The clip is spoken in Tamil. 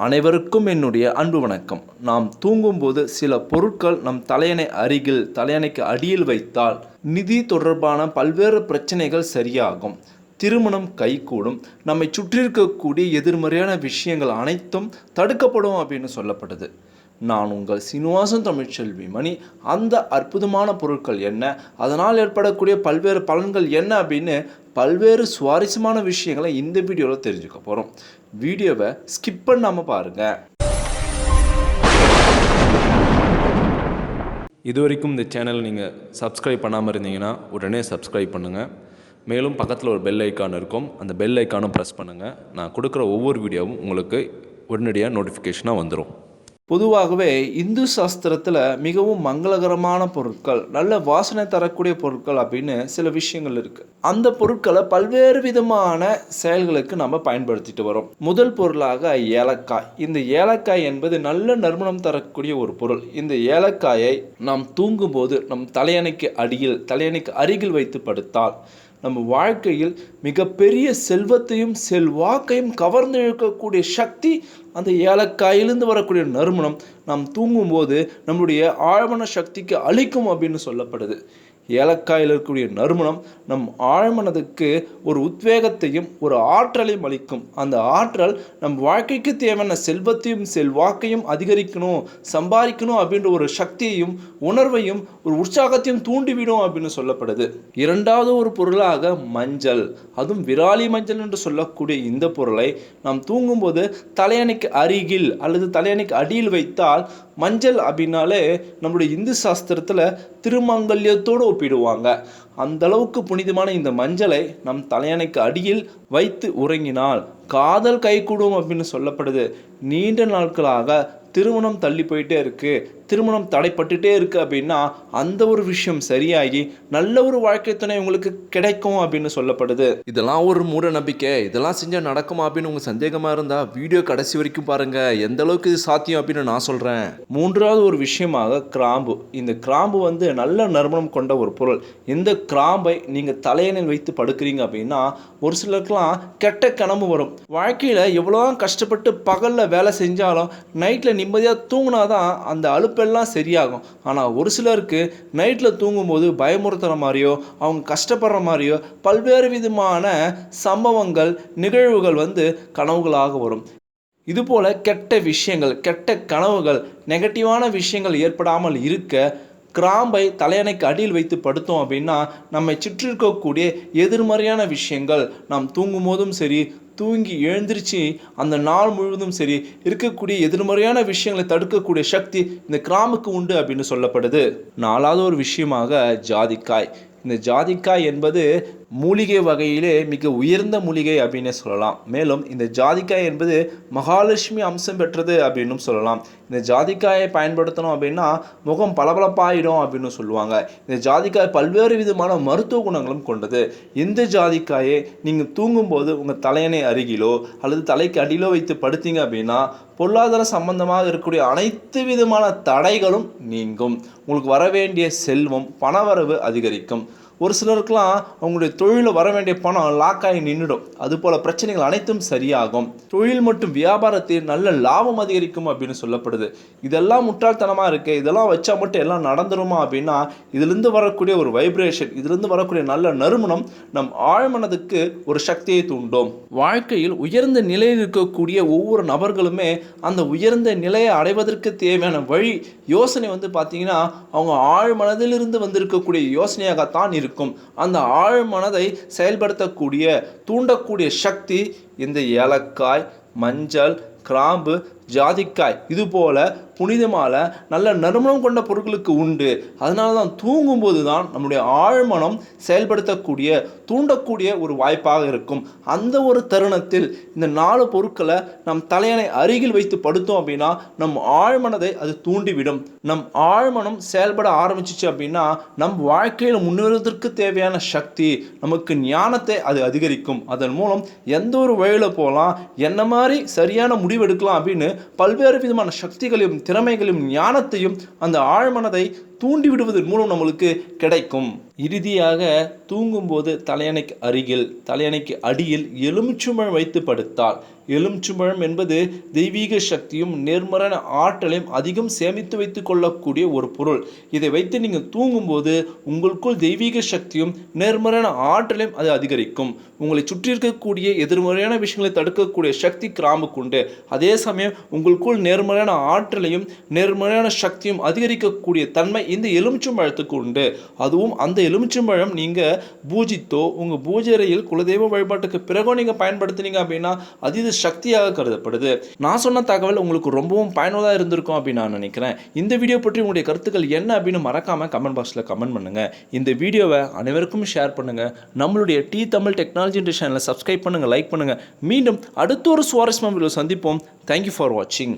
அனைவருக்கும் என்னுடைய அன்பு வணக்கம். நாம் தூங்கும்போது சில பொருட்கள் நம் தலையணை அருகில் தலையணைக்கு அடியில் வைத்தால் நிதி தொடர்பான பல்வேறு பிரச்சனைகள் சரியாகும். திருமணம் கைகூடும். நம்மை சுற்றியிருக்கக்கூடிய எதிர்மறையான விஷயங்கள் அனைத்தும் தடுக்கப்படும் அப்படின்னு சொல்லப்படுது. நான் உங்கள் சீனிவாசன் தமிழ்ச்செல்வி மணி அந்த அற்புதமான பொருட்கள் என்ன? அதனால் ஏற்படக்கூடிய பல்வேறு பலன்கள் என்ன அப்படின்னு பல்வேறு சுவாரஸ்யமான விஷயங்களை இந்த வீடியோவில் தெரிஞ்சுக்க போகிறோம் வீடியோவை ஸ்கிப் பண்ணாமல் பாருங்கள் இது வரைக்கும் இந்த சேனல் நீங்கள் சப்ஸ்கிரைப் பண்ணாமல் இருந்தீங்கன்னா உடனே சப்ஸ்கிரைப் பண்ணுங்கள் மேலும் பக்கத்தில் ஒரு பெல் ஐக்கான் இருக்கும். அந்த பெல் ஐக்கானும் ப்ரெஸ் பண்ணுங்கள் நான் கொடுக்குற ஒவ்வொரு வீடியோவும் உங்களுக்கு உடனடியாக நோட்டிஃபிகேஷனாக வந்துடும் பொதுவாகவே இந்து சாஸ்திரத்தில் மிகவும் மங்களகரமான பொருட்கள் நல்ல வாசனை தரக்கூடிய பொருட்கள் அப்படின்னு சில விஷயங்கள் இருக்குது அந்த பொருட்களை பல்வேறு விதமான செயல்களுக்கு நம்ம பயன்படுத்திட்டு வரோம். முதல் பொருளாக ஏலக்காய். இந்த ஏலக்காய் என்பது நல்ல நறுமணம் தரக்கூடிய ஒரு பொருள். இந்த ஏலக்காயை நாம் தூங்கும்போது நம் தலையணைக்கு அடியில் தலையணைக்கு அருகில் வைத்து படுத்தால் நம்ம வாழ்க்கையில் மிகப்பெரிய செல்வத்தையும் செல்வாக்கையும் கவர்ந்து இழுக்கக்கூடிய சக்தி அந்த ஏலக்காயிலிருந்து வரக்கூடிய நறுமணம் நாம் தூங்கும்போது நம்முடைய ஆழ்மன சக்திக்கு அளிக்கும் அப்படின்னு சொல்லப்படுது. ஏலக்காயில் இருக்கக்கூடிய நறுமணம் நம் ஆழ்மனதுக்கு ஒரு உத்வேகத்தையும் ஒரு ஆற்றலையும் அளிக்கும். அந்த ஆற்றல் நம் வாழ்க்கைக்கு தேவையான செல்வத்தையும் செல்வாக்கையும் அதிகரிக்கணும் சம்பாதிக்கணும் அப்படின்ற ஒரு சக்தியையும் உணர்வையும் ஒரு உற்சாகத்தையும் தூண்டிவிடும் அப்படின்னு சொல்லப்படுது. இரண்டாவது ஒரு பொருளாக மஞ்சள். அதுவும் விராலி மஞ்சள் என்று சொல்லக்கூடிய இந்த பொருளை நாம் தூங்கும்போது தலையணைக்கு அருகில் அல்லது தலையணைக்கு அடியில் வைத்தால் மஞ்சள் அப்படின்னாலே நம்மளுடைய இந்து சாஸ்திரத்தில் திருமாங்கல்யத்தோடு ஒப்பிடுவாங்க. அந்த அளவுக்கு புனிதமான இந்த மஞ்சளை நம் தலையணைக்கு அடியில் வைத்து உறங்கினால் காதல் கைகூடும் அப்படின்னு சொல்லப்படுது. நீண்ட நாட்களாக திருமணம் தள்ளி போயிட்டே இருக்கு. திருமணம் தடைப்பட்டுட்டே இருக்கு அப்படின்னா அந்த ஒரு விஷயம் சரியாகி நல்ல ஒரு வாழ்க்கை துணை உங்களுக்கு கிடைக்கும் அப்படின்னு சொல்லப்படுது. இதெல்லாம் ஒரு மூட நம்பிக்கை. இதெல்லாம் செஞ்சால் நடக்குமா அப்படின்னு உங்க சந்தேகமா இருந்தா வீடியோ கடைசி வரைக்கும் பாருங்க. எந்த அளவுக்கு இது சாத்தியம் அப்படின்னு நான் சொல்றேன். மூன்றாவது ஒரு விஷயமாக கிராம்பு. இந்த கிராம்பு வந்து நல்ல நறுமணம் கொண்ட ஒரு பொருள். இந்த கிராம்பை நீங்க தலையணில் வைத்து படுக்கிறீங்க அப்படின்னா ஒரு சிலருக்குலாம் கெட்ட கனவு வரும். வாழ்க்கையில் எவ்வளோ கஷ்டப்பட்டு பகலில் வேலை செஞ்சாலும் நைட்டில் நிம்மதியாக தூங்கினாதான் அந்த அலுப்பெல்லாம் சரியாகும். ஆனால் ஒரு சிலருக்கு நைட்டில் தூங்கும்போது பயமுறுத்துகிற மாதிரியோ அவங்க கஷ்டப்படுற மாதிரியோ பல்வேறு விதமான சம்பவங்கள் நிகழ்வுகள் வந்து கனவுகளாக வரும். இதுபோல் கெட்ட விஷயங்கள் கெட்ட கனவுகள் நெகட்டிவான விஷயங்கள் ஏற்படாமல் இருக்க கிராம்பை தலையணைக்கு அடியில் வைத்து படுத்தோம் அப்படின்னா நம்மை சுற்றி இருக்கக்கூடிய எதிர்மறையான விஷயங்கள் நாம் தூங்கும் போதும் சரி தூங்கி எழுந்திருச்சு அந்த நாள் முழுவதும் சரி இருக்கக்கூடிய எதிர்மறையான விஷயங்களை தடுக்கக்கூடிய சக்தி இந்த கிராமுக்கு உண்டு அப்படின்னு சொல்லப்படுது. நாலாவது ஒரு விஷயமாக ஜாதிக்காய். இந்த ஜாதிக்காய் என்பது மூலிகை வகையிலே மிக உயர்ந்த மூலிகை அப்படின்னு சொல்லலாம். மேலும் இந்த ஜாதிக்காய் என்பது மகாலட்சுமி அம்சம் பெற்றது அப்படின்னும் சொல்லலாம். இந்த ஜாதிக்காயை பயன்படுத்தணும் அப்படின்னா முகம் பளபளப்பாயிடும் அப்படின்னு சொல்லுவாங்க. இந்த ஜாதிக்காய் பல்வேறு விதமான மருத்துவ குணங்களும் கொண்டது. இந்த ஜாதிக்காயை நீங்கள் தூங்கும்போது உங்கள் தலையணை அருகிலோ அல்லது தலைக்கு அடியிலோ வைத்து படுத்தீங்க அப்படின்னா பொருளாதார சம்பந்தமாக இருக்கக்கூடிய அனைத்து விதமான தடைகளும் நீங்கும். உங்களுக்கு வர வேண்டிய செல்வம் பணவரவு அதிகரிக்கும். ஒரு சிலருக்குலாம் அவங்களுடைய தொழிலில் வர வேண்டிய பணம் லாக் ஆகி நின்றுடும். அதுபோல் பிரச்சனைகள் அனைத்தும் சரியாகும். தொழில் மற்றும் வியாபாரத்தில் நல்ல லாபம் அதிகரிக்கும் அப்படின்னு சொல்லப்படுது. இதெல்லாம் முட்டாள்தனமாக இருக்குது இதெல்லாம் வச்சா மட்டும் எல்லாம் நடந்துருமா அப்படின்னா இதுலேருந்து வரக்கூடிய ஒரு வைப்ரேஷன் இதுலேருந்து வரக்கூடிய நல்ல நறுமணம் நம் ஆழ்மனதுக்கு ஒரு சக்தியை தூண்டும். வாழ்க்கையில் உயர்ந்த நிலையில் இருக்கக்கூடிய ஒவ்வொரு நபர்களுமே அந்த உயர்ந்த நிலையை அடைவதற்கு தேவையான வழி யோசனை வந்து பார்த்தீங்கன்னா அவங்க ஆழ்மனதிலிருந்து வந்திருக்கக்கூடிய யோசனையாகத்தான் இருக்கும். அந்த ஆழ்மனதை செயல்படுத்தக்கூடிய தூண்டக்கூடிய சக்தி இந்த ஏலக்காய் மஞ்சள் கிராம்பு ஜாதிக்காய் இது போல் புனிதமான நல்ல நறுமணம் கொண்ட பொருட்களுக்கு உண்டு. அதனால தான் தூங்கும்போது தான் நம்முடைய ஆழ்மனம் செயல்படுத்தக்கூடிய தூண்டக்கூடிய ஒரு வாய்ப்பாக இருக்கும். அந்த ஒரு தருணத்தில் இந்த நாலு பொருட்களை நம் தலையணை அருகில் வைத்து படுத்தோம் அப்படின்னா நம் ஆழ்மனதை அது தூண்டிவிடும். நம் ஆழ்மனம் செயல்பட ஆரம்பிச்சிச்சு அப்படின்னா நம் வாழ்க்கையில் முன்னேறுவதற்கு தேவையான சக்தி நமக்கு ஞானத்தை அது அதிகரிக்கும். அதன் மூலம் எந்த ஒரு வழியில் போகலாம் என்ன மாதிரி சரியான முடிவு எடுக்கலாம் அப்படின்னு பல்வேறு விதமான சக்திகளையும் திறமைகளையும் ஞானத்தையும் அந்த ஆழ்மனதை தூண்டி விடுவதன் மூலம் நம்மளுக்கு கிடைக்கும். இறுதியாக தூங்கும்போது தலையணைக்கு அருகில் தலையணைக்கு அடியில் எலுமிச்சுமழம் வைத்து படுத்தால் எலுமிச்சுமழம் என்பது தெய்வீக சக்தியும் நேர்மறையான ஆற்றலையும் அதிகம் சேமித்து வைத்து கொள்ளக்கூடிய ஒரு பொருள். இதை வைத்து நீங்கள் தூங்கும்போது உங்களுக்குள் தெய்வீக சக்தியும் நேர்மறையான ஆற்றலையும் அது அதிகரிக்கும். உங்களை சுற்றி இருக்கக்கூடிய எதிர்மறையான விஷயங்களை தடுக்கக்கூடிய சக்தி கிராம்புக்கு உண்டு. அதே சமயம் உங்களுக்குள் நேர்மறையான ஆற்றலையும் நேர்மறையான சக்தியும் அதிகரிக்கக்கூடிய தன்மை இந்த எலுமிச்சம்பழத்துக்கு உண்டு. அதுவும் அந்த எலுமிச்சம்பழம் நீங்கள் பூஜித்தோ உங்கள் பூஜை அறையில் குலதெய்வ வழிபாட்டுக்கு பிறகோ நீங்கள் பயன்படுத்தினீங்க அப்படின்னா அதீத சக்தியாக கருதப்படுது. நான் சொன்ன தகவல் உங்களுக்கு ரொம்பவும் பயனுள்ளதாக இருந்திருக்கும் அப்படின்னு நான் நினைக்கிறேன். இந்த வீடியோ பற்றி உங்களுடைய கருத்துக்கள் என்ன அப்படின்னு மறக்காமல் கமெண்ட் பாக்ஸில் கமெண்ட் பண்ணுங்கள் இந்த வீடியோவை அனைவருக்கும் ஷேர் பண்ணுங்கள் நம்மளுடைய டி தமிழ் டெக்னாலஜி சேனலை சப்ஸ்கிரைப் பண்ணுங்கள் லைக் பண்ணுங்கள் மீண்டும் அடுத்த ஒரு சுவாரஸ்யமாக சந்திப்போம். தேங்க்யூ ஃபார் வாட்சிங்